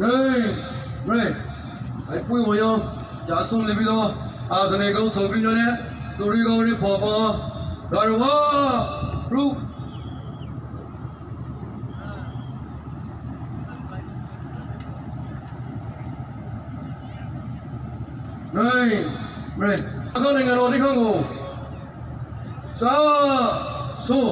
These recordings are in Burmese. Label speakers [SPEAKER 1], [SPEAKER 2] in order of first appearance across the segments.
[SPEAKER 1] Ray Ray အပွင့်ဝရောဂျာဆုံလေးပြီးတော့အာစနယ်ကောင်ဆိုပြီးတော့ねသူရီကောင်တွေပေါ်ပေါ်ဒါရဝရူနိုင်မင်းအခါနိုင်ငံတော်ဒီခေါင်းကိုစာဆို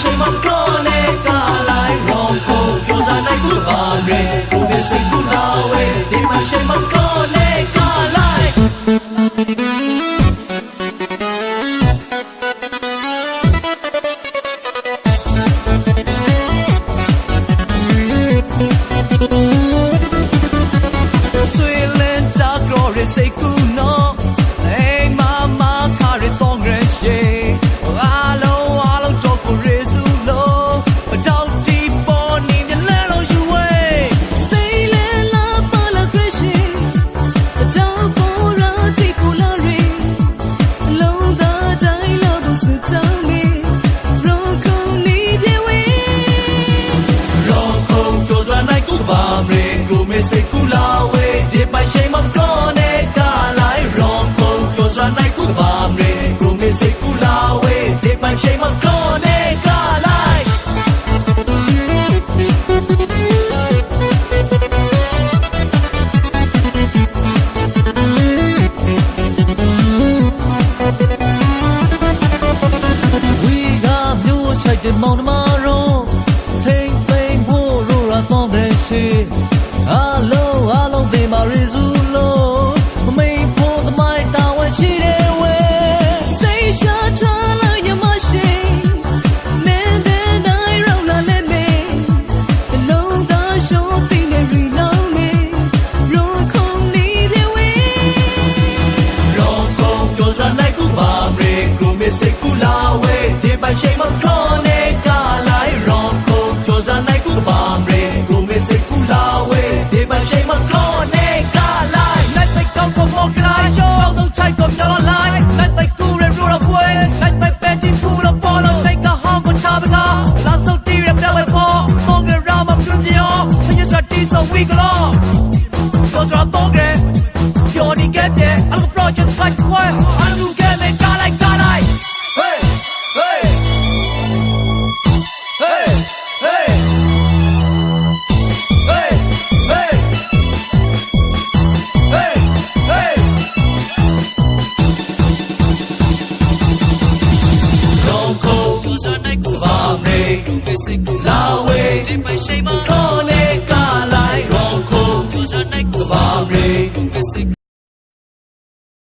[SPEAKER 1] shame on the cross.